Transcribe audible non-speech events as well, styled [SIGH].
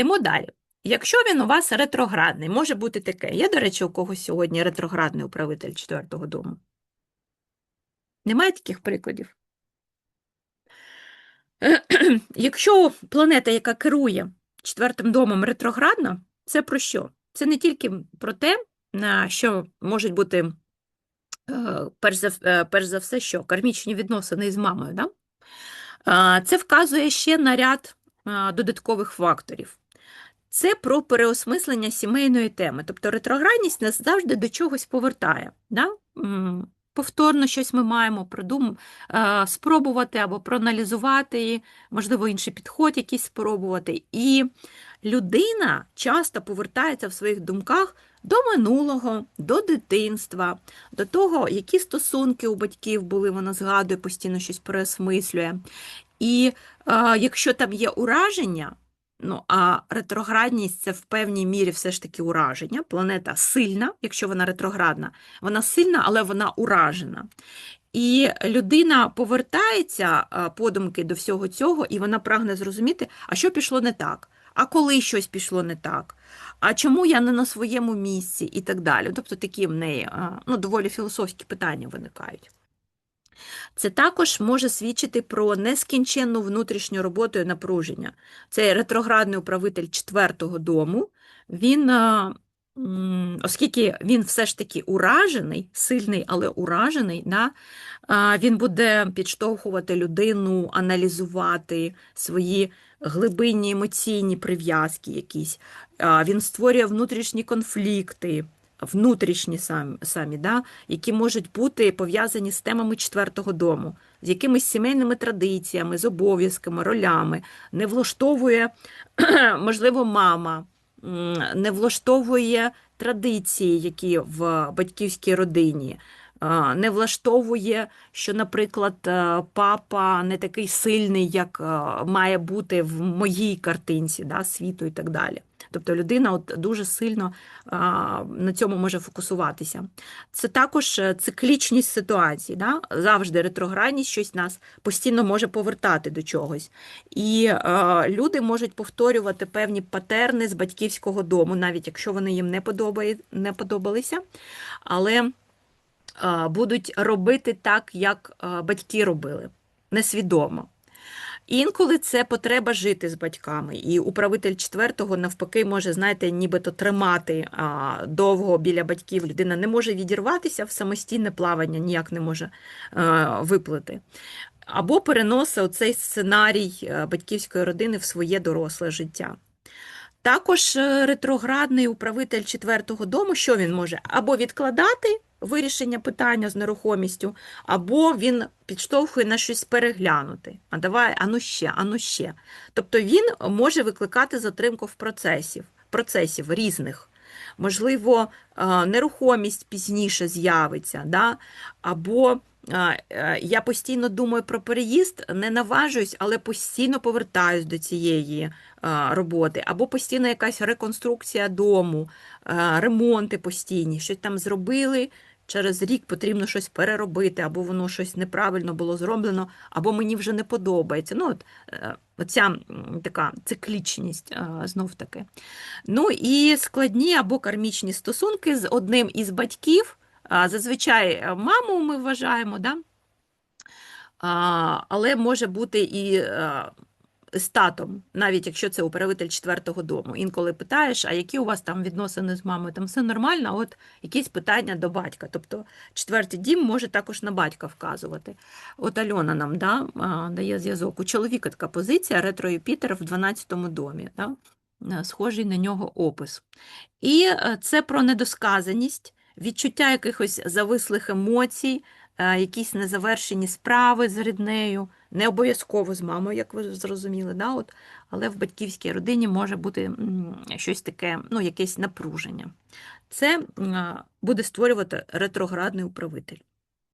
Йдемо далі. Якщо він у вас ретроградний, може бути таке. Є, до речі, у когось сьогодні ретроградний управитель четвертого дому? Немає таких прикладів? [CLEARS THROAT] Якщо планета, яка керує четвертим домом ретроградна, це про що? Це не тільки про те, що можуть бути, е, перш за, е, перш за все, що кармічні відносини із мамою. Да? Це вказує ще на ряд додаткових факторів. Це про переосмислення сімейної теми. Тобто ретроградність нас завжди до чогось повертає. Да? Повторно щось ми маємо продум... е, спробувати або проаналізувати, можливо, інший підход якийсь спробувати. І людина часто повертається в своїх думках до минулого, до дитинства, до того, які стосунки у батьків були, вона згадує, постійно щось переосмислює. І е, якщо там є ураження, ну а ретроградність це в певній мірі все ж таки ураження. Планета сильна, якщо вона ретроградна, вона сильна, але вона уражена. І людина повертається подумки до всього цього, і вона прагне зрозуміти, а що пішло не так, а коли щось пішло не так, а чому я не на своєму місці і так далі. Тобто такі в неї ну, доволі філософські питання виникають. Це також може свідчити про нескінченну внутрішню роботу і напруження. Цей ретроградний управитель четвертого дому, він, е, оскільки він все ж таки уражений, сильний, але уражений, да, е, він буде підштовхувати людину, аналізувати свої глибинні емоційні прив'язки якісь. Е, Він створює внутрішні конфлікти внутрішні самі, самі да, які можуть бути пов'язані з темами четвертого дому, з якимись сімейними традиціями, з обов'язками, ролями, не влаштовує, [CLEARS THROAT] можливо, мама, не влаштовує традиції, які в батьківській родині. Не влаштовує, що, наприклад, е, папа не такий сильний, як е, має бути в моїй картинці да, світу і так далі. Тобто людина от дуже сильно на цьому може фокусуватися. Це також е, циклічність ситуації. Да? Завжди ретроградність щось нас постійно може повертати до чогось. І а, люди можуть повторювати певні патерни з батьківського дому, навіть якщо вони їм не, подобає, не подобалися. Але а, будуть робити так, як батьки робили, несвідомо. Інколи це потреба жити з батьками, і управитель четвертого, навпаки, може, знаєте, нібито тримати а, довго біля батьків. Людина не може відірватися в самостійне плавання, ніяк не може а, виплити. Або переносить оцей сценарій е, батьківської родини в своє доросле життя. Також е, ретроградний управитель четвертого дому, що він може? Або відкладати вирішення питання з нерухомістю, або він підштовхує на щось переглянути. А давай, ану ще, ану ще. Тобто він може викликати затримку в процесів, процесів різних. Можливо, е, нерухомість пізніше з'явиться, да? або е, я постійно думаю про переїзд, не наважуюсь, але постійно повертаюсь до цієї е, роботи, або постійно якась реконструкція дому, ремонти постійні, щось там зробили, через рік потрібно щось переробити, або воно щось неправильно було зроблено, або мені вже не подобається. Ну, от, е, Оця така циклічність знов таки. Ну і складні або кармічні стосунки з одним із батьків. Зазвичай е, маму ми вважаємо, да? але може бути і е, з татом, навіть якщо це управитель четвертого дому. Інколи питаєш, а які у вас там відносини з мамою? Там все нормально, а от якісь питання до батька. Тобто четвертий дім може також на батька вказувати. От Альона нам да, дає зв'язок. У чоловіка така позиція ретро Юпітер в 12-му домі. Да? Схожий на нього опис. І е, це про недосказаність, відчуття якихось завислих емоцій, е, якісь незавершені справи з ріднею. Не обов'язково з мамою, як ви зрозуміли, да? От, але в батьківській родині може бути щось таке, ну, якесь напруження. Це буде створювати ретроградний управитель.